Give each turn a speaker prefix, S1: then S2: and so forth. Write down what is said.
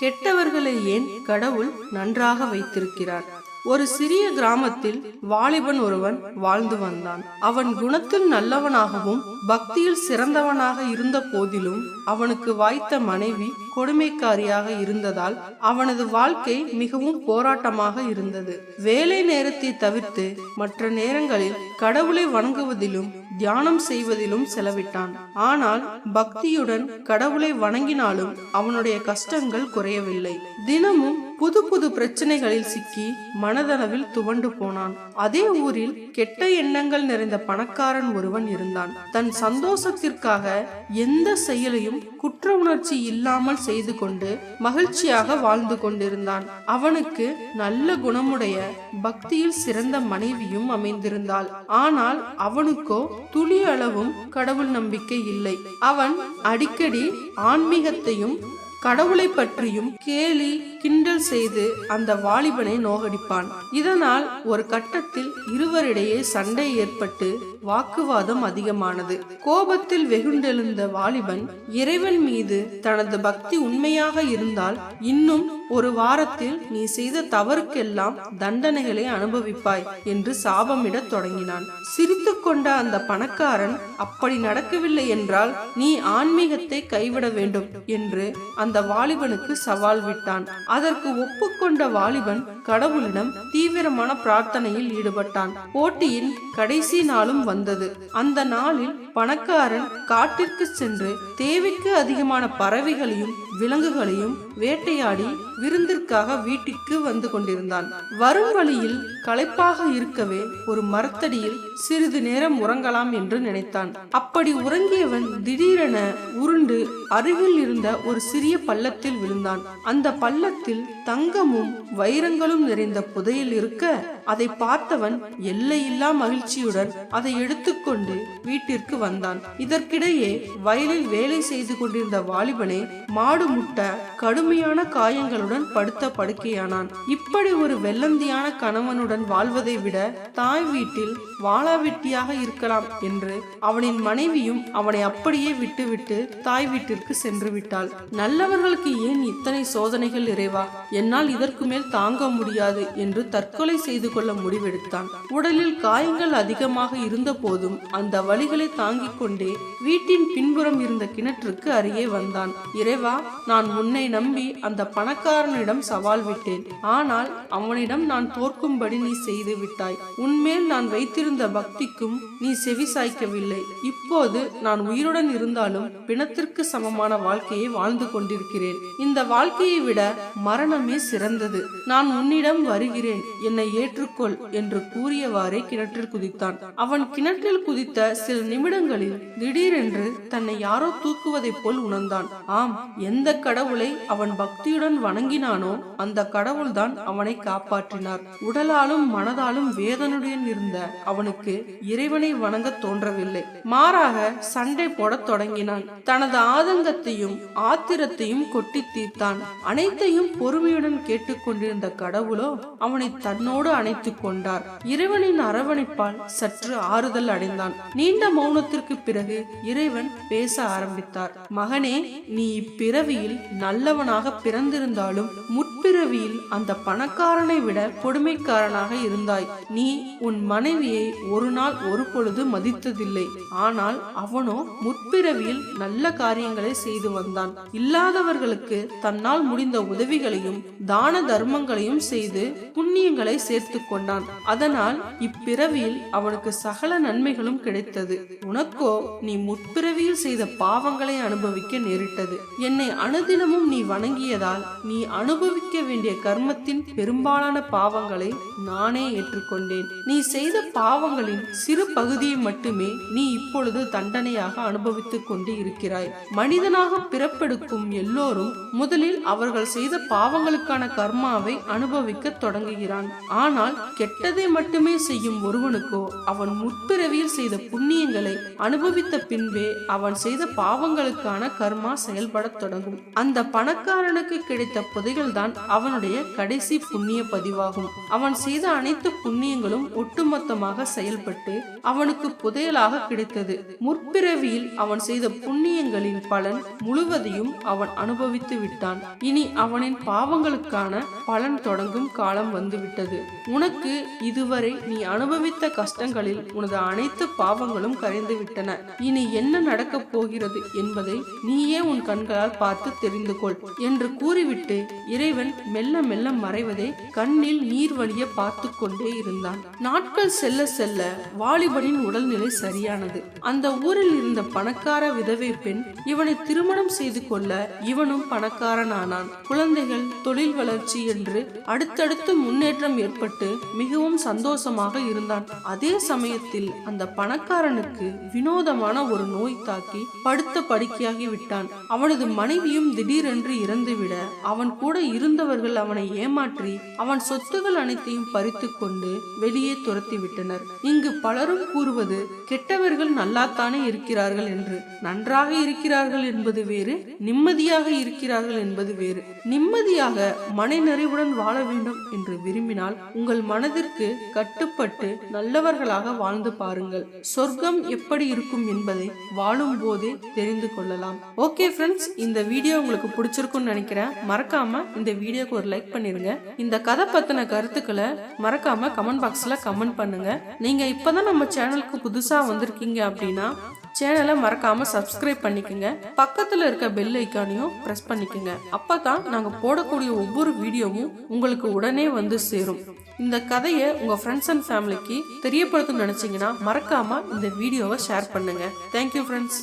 S1: கெட்டவர்களை ஏன் கடவுள் நன்றாக வைத்திருக்கிறார்? ஒரு சிறிய கிராமத்தில் வாலிபன் ஒருவன் வாழ்ந்து வந்தான். அவன் குணத்தில் நல்லவனாகவும் பக்தியில் சிறந்தவனாக இருந்த போதிலும் அவனுக்கு வாய்த்த மனைவி கொடுமைக்காரியாக இருந்ததால் அவனது வாழ்க்கை மிகவும் போராட்டமாக இருந்தது. வேலை நேரத்தை தவிர்த்து மற்ற நேரங்களில் கடவுளை வணங்குவதிலும் தியானம் செய்வதிலும் செலவிட்டான். ஆனால் பக்தியுடன் கடவுளை வணங்கினாலும் அவனுடைய கஷ்டங்கள் குறையவில்லை. தினமும் புது புது பிரச்சனைகளில் சிக்கி மனதளவில் துவண்டு போனான். அதே ஊரில் கெட்ட எண்ணங்கள் நிறைந்த பணக்காரன் ஒருவன் இருந்தான். தன் சந்தோஷத்திற்காக எந்த செயலையும் குற்ற உணர்ச்சி இல்லாமல் செய்து கொண்டு மகிழ்ச்சியாக வாழ்ந்து கொண்டிருந்தான். அவனுக்கு நல்ல குணமுடைய பக்தியில் சிறந்த மனைவியும் அமைந்திருந்தாள். ஆனால் அவனுக்கோ துளி அளவும் கடவுள் நம்பிக்கை இல்லை. அவன் அடிக்கடி ஆன்மீகத்தையும் கடவுளை பற்றியும் கேலி கிண்டல் செய்து அந்த வாலிபனை நோகடிப்பான். இதனால் ஒரு கட்டத்தில் இருவரிடையே சண்டை ஏற்பட்டு வாக்குவாதம் அதிகமானது. கோபத்தில் வெகுண்டெழுந்த வாலிபன் இறைவன் மீது தனது பக்தி உண்மையாக இருந்தால் இன்னும் ஒரு வாரத்தில் நீ செய்த தவறுக்கெல்லாம் தண்டனைகளை அனுபவிப்பாய் என்று சாபமிடத் தொடங்கினான். சிரித்து கொண்ட அந்த பணக்காரன் அப்படி நடக்கவில்லை என்றால் நீ ஆன்மீகத்தை கைவிட வேண்டும் என்று அந்த வாலிபனுக்கு சவால் விட்டான். அதற்கு ஒப்புக்கொண்ட வாலிபன் கடவுளிடம் தீவிரமான பிரார்த்தனையில் ஈடுபட்டான். போட்டியின் கடைசி நாளும் வந்தது. அந்த நாளில் பணக்காரன் காட்டிற்கு சென்று தேவைக்கு அதிகமான பறவைகளையும் விலங்குகளையும் வேட்டையாடி விருந்திற்காக வீட்டிற்கு வந்து கொண்டிருந்தான். வரும் வழியில் களைப்பாக இருக்கவே ஒரு மரத்தடியில் சிறிது நேரம் உறங்கலாம் என்று நினைத்தான். அப்படி உறங்கியவன் திடீரென உருண்டு அருகில் இருந்த ஒரு சிறிய பள்ளத்தில் விழுந்தான். அந்த பள்ளத்தில் தங்கமும் வைரங்களும் நிறைந்த புதையில் இருக்க அதை பார்த்தவன் எல்லையில்லா மகிழ்ச்சியுடன் அதை எடுத்துக்கொண்டு வீட்டிற்கு வந்தான். இதற்கிடையே வயலில் வேலை செய்து கொண்டிருந்த வாலிபனை மாடு முட்ட கடுமையான காயங்களுடன் படுத்த படுக்கையானான். இப்படி ஒரு வெள்ளந்தியான கணவனுடன் வாழ்வதை விட தாய் வீட்டில் வாளாவெட்டியாக இருக்கலாம் என்று அவனின் மனைவியும் அவனை அப்படியே விட்டுவிட்டு தாய் வீட்டிற்கு சென்று விட்டாள். நல்லவர்களுக்கு ஏன் சோதனைகள் இறைவா என்னால் இதற்கு மேல் தாங்க முடியாது என்று தற்கொலை செய்து கொள்ள முடிவெடுத்தான். உடலில் காயங்கள் அதிகமாக இருந்த போதும் அந்த வழிகளை தாங்கிக் கொண்டே வீட்டின் பின்புறம் இருந்த கிணற்றுக்கு அருகே வந்தான். இறைவா நான் முன்னை நம்பி அந்த பணக்காரனிடம் சவால் விட்டேன். ஆனால் அவனிடம் நான் தோற்கும்படி நீ செய்து விட்டாய். உன்மேல் நான் வைத்திருந்த பக்திக்கும் நீ செவி சாய்க்கவில்லை. இப்போது நான் உயிருடன் இருந்தாலும் பிணத்திற்கு சமமான வாழ்க்கையை வாழ்ந்து கொண்டிருக்கிறேன். இந்த வாழ்க்கையை விட மரணமே சிறந்தது. நான் உன்னிடம் வருகிறேன். என்னை ஏற்றுக்கொள் என்று கூறியவாறே கிணற்றில் குதித்தான். அவன் கிணற்றில் குதித்த சில நிமிடங்களில் திடீரென்று தன்னை யாரோ தூக்குவதைப் போல் உணர்ந்தான். ஆம் எந்த கடவுளை அவன் பக்தியுடன் வணங்கினானோ அந்த கடவுள்தான் அவனை காப்பாற்றினார். உடலாலும் மனதாலும் வேதனுடன் இருந்த அவனுக்கு இறைவனை வணங்க தோன்றவில்லை. மாறாக சண்டை போடத் தொடங்கினான். தனது ஆதங்கத்தையும் ஆத்திரத்தையும் கொட்டி தீர்த்தான். அனைத்தையும் பொறுமையுடன் கேட்டுக்கொண்டிருந்த கடவுளோ அவனை தன்னோடு அணைத்துக் கொண்டார். இறைவனின் அரவணைப்பால் சற்று ஆறுதல் அடைந்தான். நீண்ட மௌனத்திற்கு பிறகு இறைவன் பேச ஆரம்பித்தார். மகனே நீ இப்பிறவியில் நல்லவனாக பிறந்திருந்தாலும் முற்பிறவியில் அந்த பணக்காரனை விட கொடுமைக்காரனாக இருந்தாய். நீ உன் மனைவியை ஒரு நாள் ஒரு பொழுது மதித்ததில்லை. ஆனால் அவனோ முற்பிறவியில் நல்ல காரியங்களை செய்து வந்தான். இல்லாதவர்களுக்கு தன்னால் தன்னால் முடிந்த உதவிகளையும் தான தர்மங்களையும் செய்து புண்ணியங்களை சேர்த்து கொண்டான். அதனால் இப்பிறவியில் அவனுக்கு சகல நன்மைகளும் கிடைத்தது. உனக்கோ நீ முற்பிறவியில் செய்த பாவங்களை அனுபவிக்க நேரிட்டது. என்னை அனுதினமும் நீ வணங்கியதால் நீ அனுபவிக்க வேண்டிய கர்மத்தின் பெரும்பாலான பாவங்களை நானே ஏற்றுக்கொண்டேன். நீ செய்த பாவங்களின் சிறு பகுதியை மட்டுமே நீ இப்பொழுது தண்டனையாக அனுபவித்துக் கொண்டு இருக்கிறாய் மனிதனாக பிறப்பெடுக்கும் எல்லோரும் முதலில் அவர்கள் செய்த பாவங்களுக்கான கர்மாவை அனுபவிக்க தொடங்குகிறான். ஆனால் கெட்டதை மட்டுமே செய்யும் ஒருவனுக்கோ அவன் முற்பிறவியில் செய்த புண்ணியங்களை அனுபவித்த பின்பே அவன் செய்த பாவங்களுக்கான கர்மா செயல்படத் தொடங்கும். அந்த பணக்காரனுக்கு கிடைத்த புதைகள் தான் அவனுடைய கடைசி புண்ணிய பதிவாகும். அவன் செய்த அனைத்து புண்ணியங்களும் ஒட்டுமொத்தமாக செயல்பட்டு அவனுக்கு புதையலாக கிடைத்தது. முற்பிறவியில் அவன் செய்த புண்ணியங்களின் பலன் முழுவதையும் அவன் அனுபவித்து விட்டான். இனி அவனின் பாவங்களுக்கான பலன் தொடங்கும் காலம் வந்துவிட்டது. உனக்கு இதுவரை நீ அனுபவித்த கஷ்டங்களில் உனது அனைத்து பாவங்களும் கரைந்து விட்டன இனி என்ன நடக்கப் போகிறது என்பதை நீயே உன் கண்களால் பார்த்து தெரிந்து கொள் என்று கூறிவிட்டு இறைவன் மெல்ல மெல்ல மறைவதை கண்ணில் நீர் வழிய பார்த்து கொண்டே இருந்தான். நாட்கள் செல்ல செல்ல வாலிபனின் உடல்நிலை சரியானது. அந்த ஊரில் இருந்த பணக்கார விதவை பெண் இவனை திருமணம் செய்து கொள்ள இவனும் பணக்காரன் ஆனான். குழந்தைகள் தொழில் வளர்ச்சி என்று அடுத்தடுத்து முன்னேற்றம் ஏற்பட்டு மிகவும் சந்தோஷமாக இருந்தான். அதே சமயத்தில் அந்த பணக்காரனுக்கு வினோதமான ஒரு நோய் தாக்கி படுத்த படுக்கையாகி விட்டான். அவனது மனைவியும் திடீரென்று இறந்துவிட அவன் கூட இருந்தவர்கள் அவனை ஏமாற்றி அவன் சொத்துகள் அனைத்தையும் பறித்து கொண்டு வெளியே துரத்தி விட்டனர். இங்கு பலரும் கூறுவது கெட்டவர்கள் நல்லாத்தானே இருக்கிறார்கள் என்று. நன்றாக இருக்கிறார்கள் என்பது வேறு நிம்மதியாக இருக்கிறார்கள் என்பது வேறு. நிம்மதியாக மனநிறைவுடன் வாழ வேண்டும் என்று விரும்பினால் உங்கள் மனதிற்கு கட்டுப்பட்டு நல்லவர்களாக வாழ்ந்து பாருங்கள். சொர்க்கம் எப்படி இருக்கும் என்பதை வாழும் போதே தெரிந்து கொள்ளலாம். ஓகே ஃப்ரெண்ட்ஸ் இந்த வீடியோ உங்களுக்கு பிடிச்சிருக்கும்னு நினைக்கிறேன். மறக்காம இந்த வீடியோக்கு ஒரு லைக் பண்ணிருங்க. இந்த கதை பத்தின கருத்துக்களை மறக்காம கமெண்ட் பாக்ஸ்ல கமெண்ட் பண்ணுங்க. நீங்க இப்பதான் நம்ம சேனலுக்கு புதுசா வந்திருக்கீங்க அப்படின்னா சேனலை மறக்காம சப்ஸ்கிரைப் பண்ணிக்கோங்க. பக்கத்துல இருக்க பெல் ஐக்கானையும் பிரஸ் பண்ணிக்கோங்க. அப்பதான் நாங்க போடக்கூடிய ஒவ்வொரு வீடியோவும் உங்களுக்கு உடனே வந்து சேரும். இந்த கதையை உங்க ஃப்ரெண்ட்ஸ் அண்ட் ஃபேமிலிக்கு தெரியப்படுத்தணும்னு நினைச்சீங்கன்னா மறக்காம இந்த வீடியோவை ஷேர் பண்ணுங்க. Thank you friends